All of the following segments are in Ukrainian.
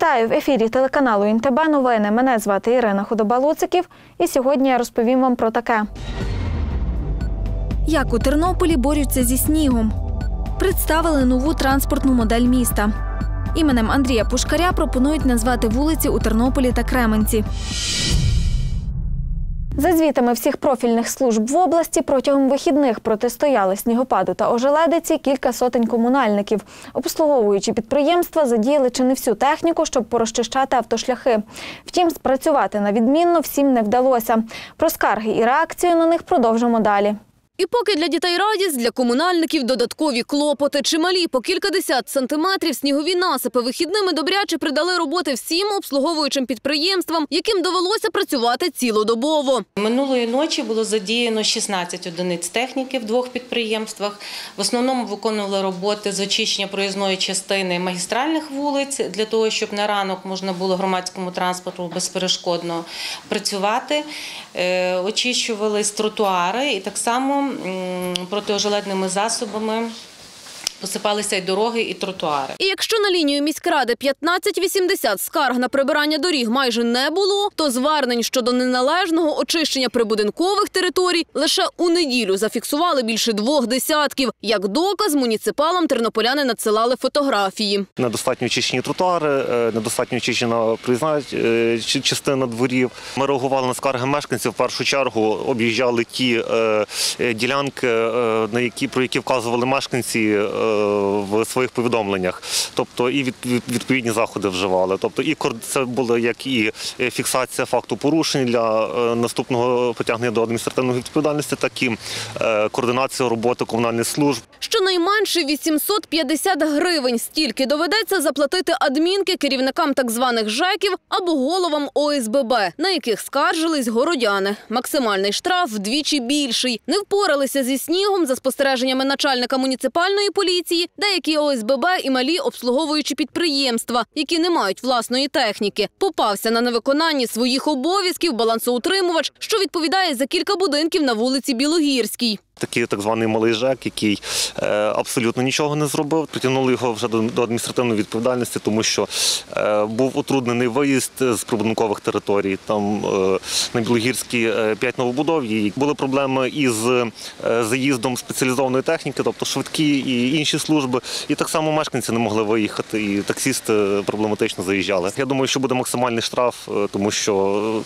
Вітаю в ефірі телеканалу Інтебе новини. Мене звати Ірина Худоба-Луциків і сьогодні я розповім вам про таке. Як у Тернополі борються зі снігом? Представили нову транспортну модель міста. Іменем Андрія Пушкаря пропонують назвати вулиці у Тернополі та Кременці. За звітами всіх профільних служб в області протягом вихідних протистояли снігопаду та ожеледиці кілька сотень комунальників. Обслуговуючі підприємства задіяли чи не всю техніку, щоб порозчищати автошляхи. Втім, спрацювати на відмінно всім не вдалося. Про скарги і реакцію на них продовжимо далі. І поки для дітей радість, для комунальників додаткові клопоти. Чималі по кількадесят сантиметрів снігові насипи вихідними добряче придали роботи всім обслуговуючим підприємствам, яким довелося працювати цілодобово. Минулої ночі було задіяно 16 одиниць техніки в двох підприємствах. В основному виконували роботи з очищення проїзної частини магістральних вулиць для того, щоб на ранок можна було громадському транспорту безперешкодно працювати. Е, Очищувались тротуари і так само протиожеледними засобами посипалися і дороги, і тротуари. І якщо на лінію міськради 1580 скарг на прибирання доріг майже не було, то звернень щодо неналежного очищення прибудинкових територій лише у неділю зафіксували більше двох десятків. Як доказ муніципалам тернополяни надсилали фотографії. Недостатньо очищені тротуари, е, недостатньо очищена проїзна е, частина дворів. Ми реагували на скарги мешканців. В першу чергу об'їжджали ті е, е, ділянки, е, на які про які вказували мешканці е, в своїх повідомленнях. Тобто і від, від- відповідні заходи вживали. Тобто, і це було як і е, фіксація факту порушень для е, наступного потягнення до адміністративної відповідальності, так і е, координація роботи комунальних служб. Щонайменше 850 гривень стільки доведеться заплатити адмінки керівникам так званих ЖЕКів або головам ОСББ, на яких скаржились городяни. Максимальний штраф вдвічі більший. Не впоралися зі снігом за спостереженнями начальника муніципальної поліції, деякі ОСББ і малі обслуговуючі підприємства, які не мають власної техніки. Попався на невиконанні своїх обов'язків балансоутримувач, що відповідає за кілька будинків на вулиці Білогірській. Такий так званий малий ЖЕК, який е, абсолютно нічого не зробив. Притягнули його вже до, адміністративної відповідальності, тому що е, був утруднений виїзд з прибудинкових територій. Там е, на Білогірській е, п'ять новобудов. Були проблеми із заїздом спеціалізованої техніки, тобто швидкі і інші служби. І так само мешканці не могли виїхати, і таксісти проблематично заїжджали. Я думаю, що буде максимальний штраф, тому що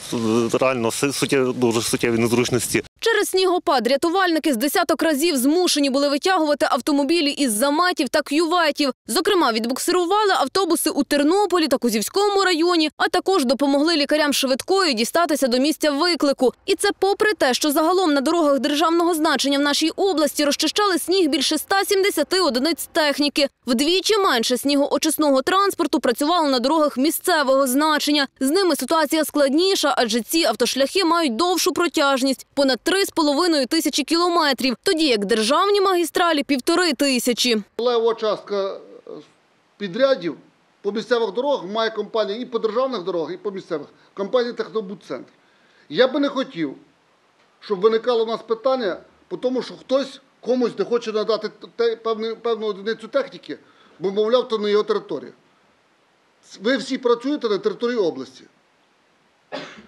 реально суттєві, дуже суттєві незручності Через снігопад рятувальники з десяток разів змушені були витягувати автомобілі із заметів та кюветів. Зокрема, відбуксирували автобуси у Тернополі та Кузівському районі, а також допомогли лікарям швидкої дістатися до місця виклику. І це попри те, що загалом на дорогах державного значення в нашій області розчищали сніг більше 170 одиниць техніки. Вдвічі менше снігоочисного транспорту працювало на дорогах місцевого значення. З ними ситуація складніша, адже ці автошляхи мають довшу протяжність – понад 3,5 тисячі кілометрів, тоді як державні магістралі – півтори тисячі. Лева частка е, підрядів по місцевих дорогах має компанія і по державних дорогах, і по місцевих. Компанія Технобудцентр. Я би не хотів, щоб виникало в нас питання тому, що хтось комусь не хоче надати певну, певну одиницю техніки, бо, мовляв, то не його територія. Ви всі працюєте на території області.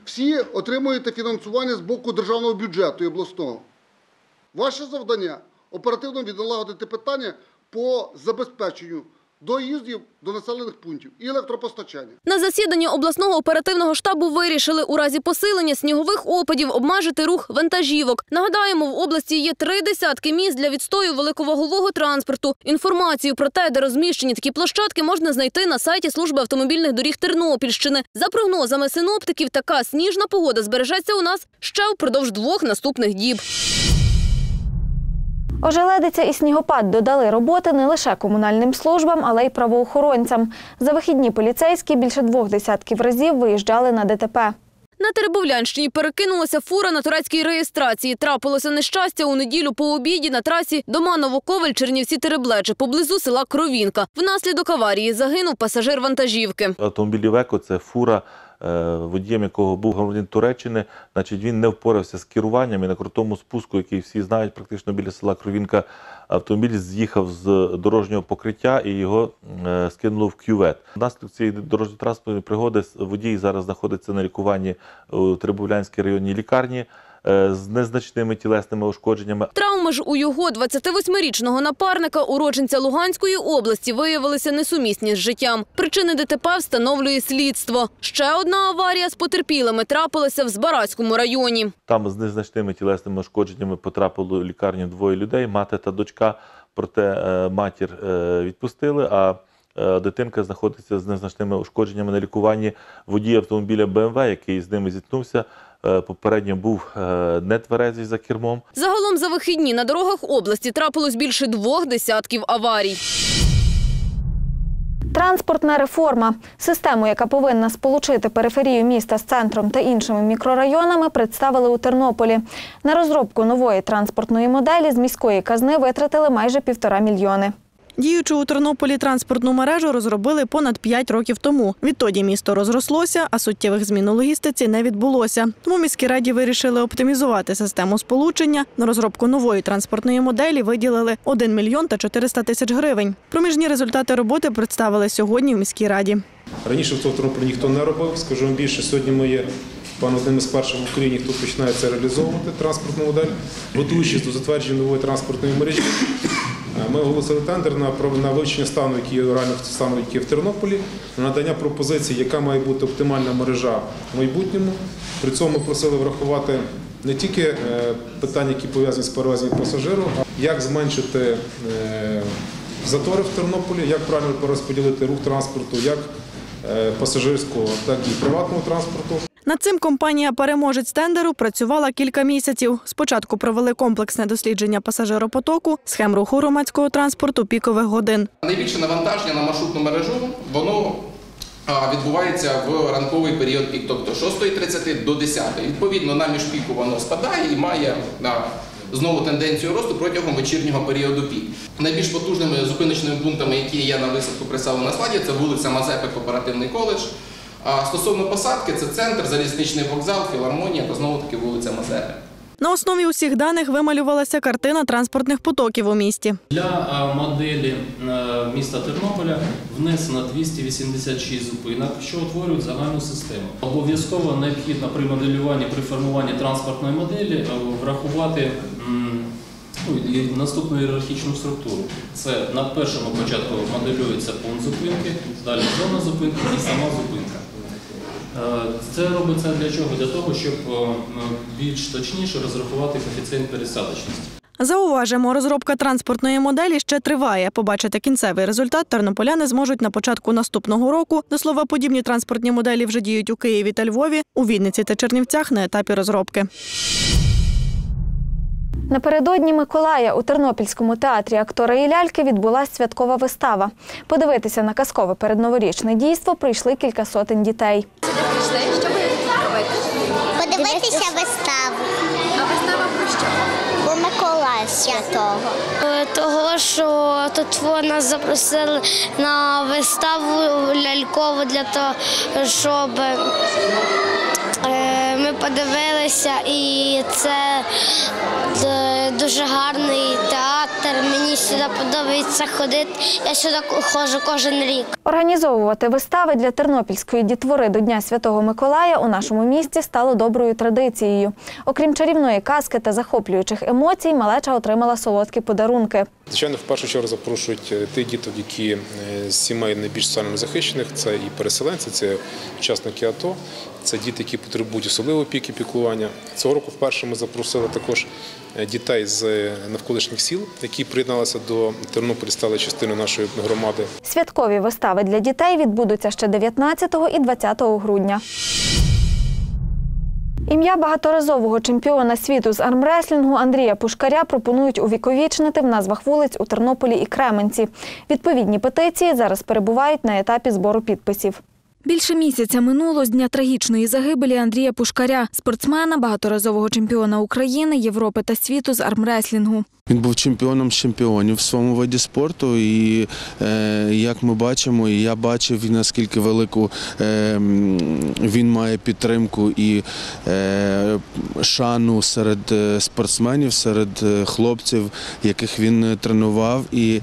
Всі отримуєте фінансування з боку державного бюджету і обласного. Ваше завдання оперативно відналагодити питання по забезпеченню доїздів до населених пунктів і електропостачання. На засіданні обласного оперативного штабу вирішили у разі посилення снігових опадів обмежити рух вантажівок. Нагадаємо, в області є три десятки місць для відстою великовагового транспорту. Інформацію про те, де розміщені такі площадки, можна знайти на сайті служби автомобільних доріг Тернопільщини. За прогнозами синоптиків, така сніжна погода збережеться у нас ще впродовж двох наступних діб. Ожеледиця і снігопад додали роботи не лише комунальним службам, але й правоохоронцям. За вихідні поліцейські більше двох десятків разів виїжджали на ДТП. На Теребовлянщині перекинулася фура на турецькій реєстрації. Трапилося нещастя у неділю по обіді на трасі Доманово-Ковель Чернівці-Тереблече поблизу села Кровінка. Внаслідок аварії загинув пасажир вантажівки. Автомобіль Івеко це фура водієм якого був громадянин Туреччини, значить він не впорався з керуванням і на крутому спуску, який всі знають, практично біля села Кровінка, автомобіль з'їхав з дорожнього покриття і його е, скинуло в кювет. Наслідок цієї дорожньо-транспортної пригоди водій зараз знаходиться на лікуванні у Трибовлянській районній лікарні е, з незначними тілесними ушкодженнями. Травми ж у його 28-річного напарника, уродженця Луганської області, виявилися несумісні з життям. Причини ДТП встановлює слідство. Ще одна аварія з потерпілими трапилася в Збаразькому районі. Там з незначними тілесними ушкодженнями потрапило в лікарню двоє людей, мати та дочка. Проте е, матір е, відпустили, а е, дитинка знаходиться з незначними ушкодженнями на лікуванні. Водій автомобіля БМВ, який з ними зіткнувся, е, попередньо був е, нетверезий за кермом. Загалом за вихідні на дорогах області трапилось більше двох десятків аварій. Транспортна реформа. Систему, яка повинна сполучити периферію міста з центром та іншими мікрорайонами, представили у Тернополі. На розробку нової транспортної моделі з міської казни витратили майже півтора мільйони. Діючу у Тернополі транспортну мережу розробили понад 5 років тому. Відтоді місто розрослося, а суттєвих змін у логістиці не відбулося. Тому міські раді вирішили оптимізувати систему сполучення. На розробку нової транспортної моделі виділили 1 мільйон та 400 тисяч гривень. Проміжні результати роботи представили сьогодні в міській раді. Раніше в Тернополі ніхто не робив. Скажу вам більше, сьогодні ми є пан одним із перших в Україні, хто починає це реалізовувати транспортну модель. Готуючись до затвердження нової транспортної мережі, ми оголосили тендер на вивчення стану, який реально стану, який в Тернополі, на надання пропозицій, яка має бути оптимальна мережа в майбутньому. При цьому ми просили врахувати не тільки е, питання, які пов'язані з перевезенням пасажирів, а як зменшити е, затори в Тернополі, як правильно розподілити рух транспорту, як е, пасажирського, так і приватного транспорту. Над цим компанія переможець тендеру працювала кілька місяців. Спочатку провели комплексне дослідження пасажиропотоку, схем руху громадського транспорту, пікових годин. Найбільше навантаження на маршрутну мережу воно відбувається в ранковий період пік, тобто з 6.30 до 10. Відповідно, на міжпіку воно спадає і має знову тенденцію росту протягом вечірнього періоду пік. Найбільш потужними зупиночними пунктами, які є на висадку представлені на слайді, це вулиця Мазепи, кооперативний коледж. А стосовно посадки, це центр, залізничний вокзал, філармонія та знову таки вулиця Мазепи. На основі усіх даних вималювалася картина транспортних потоків у місті. Для моделі е, міста Тернополя внесено 286 зупинок, що утворюють загальну систему. Обов'язково необхідно при моделюванні, при формуванні транспортної моделі е, врахувати ну, наступну ієрархічну структуру. Це на першому початку моделюється пункт зупинки, далі зона зупинки і сама зупинка. Е, Це робиться для чого? Для того, щоб е, більш точніше розрахувати коефіцієнт пересадочності. Зауважимо, розробка транспортної моделі ще триває. Побачити кінцевий результат тернополяни зможуть на початку наступного року. До слова, подібні транспортні моделі вже діють у Києві та Львові, у Вінниці та Чернівцях на етапі розробки. Напередодні Миколая у Тернопільському театрі актори і ляльки відбулася святкова вистава. Подивитися на казкове передноворічне дійство прийшли кілька сотень дітей. Подивитися виставу. А вистава про що? Про Миколая Святого. Того, що тут нас запросили на виставу лялькову для того, щоб е, подивилися, і це е, дуже гарний театр. Мені сюди подобається ходити. Я сюди ходжу кожен рік. Організовувати вистави для тернопільської дітвори до Дня Святого Миколая у нашому місті стало доброю традицією. Окрім чарівної казки та захоплюючих емоцій, малеча отримала солодкі подарунки. Звичайно, в першу чергу запрошують е, тих діток, які е, з сімей найбільш соціально захищених. Це і переселенці, це учасники АТО, це діти, які потребують особливої опіки піклування. Цього року вперше ми запросили також е, дітей з е, навколишніх сіл, які приєдналися до Тернополя, стали частиною нашої громади. Святкові вистави для дітей відбудуться ще 19 і 20 грудня. Ім'я багаторазового чемпіона світу з армреслінгу Андрія Пушкаря пропонують увіковічнити в назвах вулиць у Тернополі і Кременці. Відповідні петиції зараз перебувають на етапі збору підписів. Більше місяця минуло з дня трагічної загибелі Андрія Пушкаря, спортсмена, багаторазового чемпіона України, Європи та світу з армреслінгу. Він був чемпіоном чемпіонів в своєму виді спорту, і е, як ми бачимо, і я бачив наскільки велику е, він має підтримку і е, шану серед спортсменів, серед хлопців, яких він тренував, і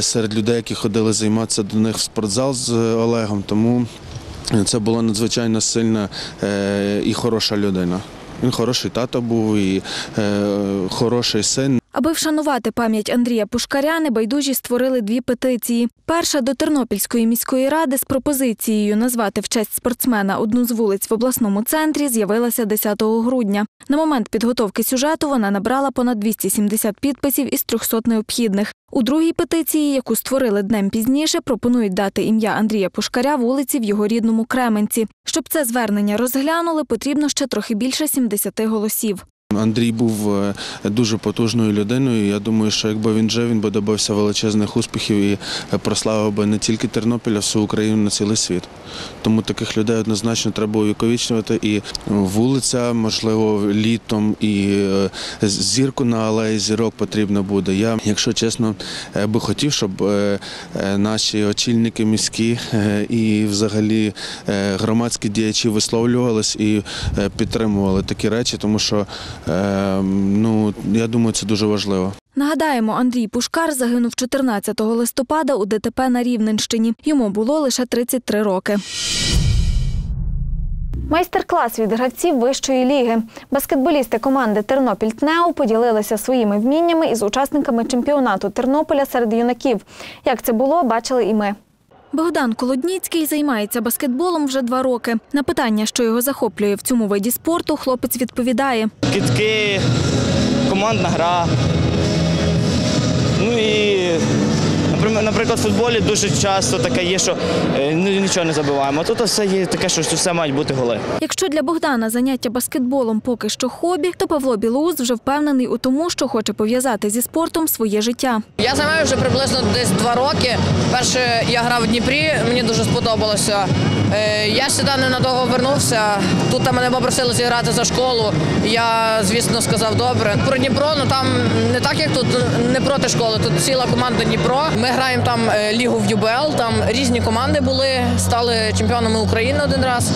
серед людей, які ходили займатися до них в спортзал з Олегом. Тому це була надзвичайно сильна і хороша людина. Він хороший тато був і хороший син. Аби вшанувати пам'ять Андрія Пушкаря, небайдужі створили дві петиції. Перша до Тернопільської міської ради з пропозицією назвати в честь спортсмена одну з вулиць в обласному центрі з'явилася 10 грудня. На момент підготовки сюжету вона набрала понад 270 підписів із 300 необхідних. У другій петиції, яку створили днем пізніше, пропонують дати ім'я Андрія Пушкаря вулиці в його рідному Кременці. Щоб це звернення розглянули, потрібно ще трохи більше 70 голосів. Андрій був е, дуже потужною людиною. Я думаю, що якби він жив, він би добився величезних успіхів і е, прославив би не тільки Тернопіль, а всю Україну на цілий світ. Тому таких людей однозначно треба увіковічнювати. І вулиця, можливо, літом, і е, зірку на алеї зірок потрібно буде. Я, якщо чесно, би хотів, щоб наші очільники міські і взагалі громадські діячі висловлювались і підтримували такі речі, тому що ну, я думаю, це дуже важливо. Нагадаємо, Андрій Пушкар загинув 14 листопада у ДТП на Рівненщині. Йому було лише 33 роки. Майстер-клас від гравців вищої ліги. Баскетболісти команди Тернопіль ТНЕО поділилися своїми вміннями із учасниками чемпіонату Тернополя серед юнаків. Як це було, бачили і ми. Богдан Колодніцький займається баскетболом вже два роки. На питання, що його захоплює в цьому виді спорту, хлопець відповідає. кітки, командна гра. Ну і, наприклад, наприклад, в футболі дуже часто таке є, що е, ну, нічого не забиваємо. Тут все є таке, що все мають бути голи. Якщо для Богдана заняття баскетболом поки що хобі, то Павло Білоус вже впевнений у тому, що хоче пов'язати зі спортом своє життя. Я займаюся вже приблизно десь два роки. Перше я грав в Дніпрі, мені дуже сподобалося. Е, Я сюди ненадовго вернувся. Тут мене попросили зіграти за школу. Я, звісно, сказав добре. Про Дніпро, ну там не так, як тут, не проти школи. Тут ціла команда Дніпро. Ми граємо там е, лігу в ЮБЛ, там різні команди були, стали чемпіонами України один раз.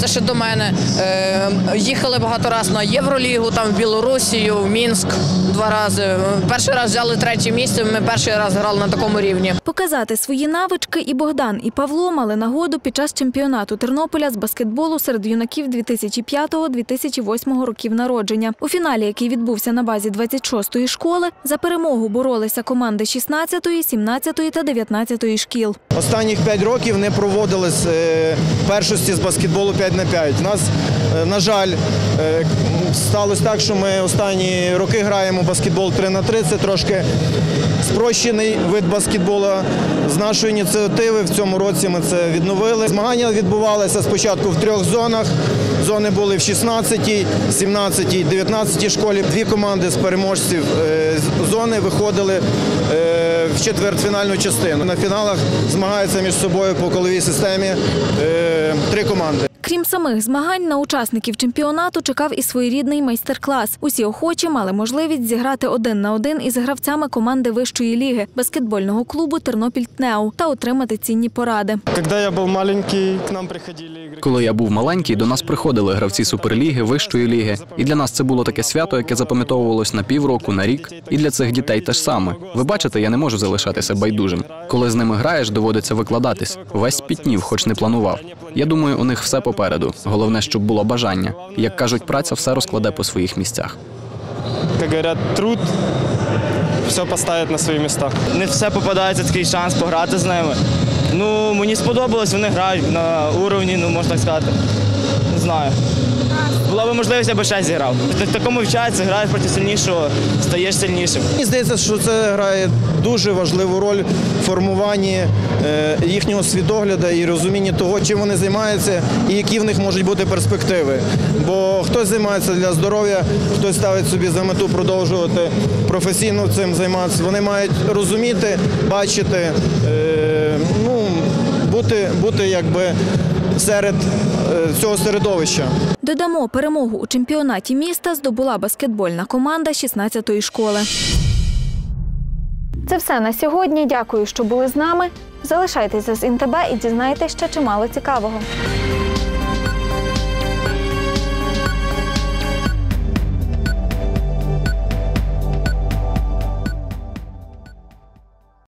Це ще до мене. Е, їхали багато разів на Євролігу, там в Білорусію, в Мінськ два рази. Перший раз взяли третє місце. Ми перший раз грали на такому рівні. Показати свої навички і Богдан, і Павло мали нагоду під час чемпіонату Тернополя з баскетболу серед юнаків 2005-2008 років народження. У фіналі, який відбувся на базі 26-ї школи, за перемогу боролися команди 16-ї, 17-ї та 19-ї шкіл. Останніх 5 років не проводились е, першості з баскетболу 5 на 5. У нас, е, на жаль, е, сталося так, що ми останні роки граємо баскетбол 3 на 3. Це трошки спрощений вид баскетболу. З нашої ініціативи в цьому році ми це відновили. Змагання відбувалися спочатку в трьох зонах. Зони були в 16-й, 17-й, 19-й школі. Дві команди з переможців е, зони виходили е, в четвертьфінальну частину. На фіналах змагаються між собою по коловій системі е, три команди. Крім самих змагань, на учасників чемпіонату чекав і своєрідний майстер-клас. Усі охочі мали можливість зіграти один на один із гравцями команди вищої ліги баскетбольного клубу Тернопіль ТНЕУ та отримати цінні поради. Когда я был маленький, к нам приходили. Коли я був маленький, до нас приходили гравці суперліги, вищої ліги. І для нас це було таке свято, яке запам'ятовувалось на півроку, на рік. І для цих дітей те ж саме. Ви бачите, я не можу залишатися байдужим. Коли з ними граєш, доводиться викладатись. Весь спітнів, хоч не планував. Я думаю, у них все попереду. Головне, щоб було бажання. Як кажуть, праця все розкладе по своїх місцях. Как говорят, труд все поставит на свои места. Не все попадається такий шанс пограти з ними. Ну, мені сподобалось, вони грають на уровні, ну можна так сказати. Знаю. Була б можливість, я би ще зіграв. В такому вчаться, граєш проти сильнішого, стаєш сильнішим. Мені здається, що це грає дуже важливу роль в формуванні е, їхнього світогляду і розумінні того, чим вони займаються і які в них можуть бути перспективи. Бо хтось займається для здоров'я, хтось ставить собі за мету продовжувати професійно цим займатися. Вони мають розуміти, бачити, е, ну, бути, бути якби серед Е, цього середовища. Додамо перемогу у чемпіонаті міста здобула баскетбольна команда 16-ї школи. Це все на сьогодні. Дякую, що були з нами. Залишайтеся з НТБ і дізнайтеся ще чимало цікавого.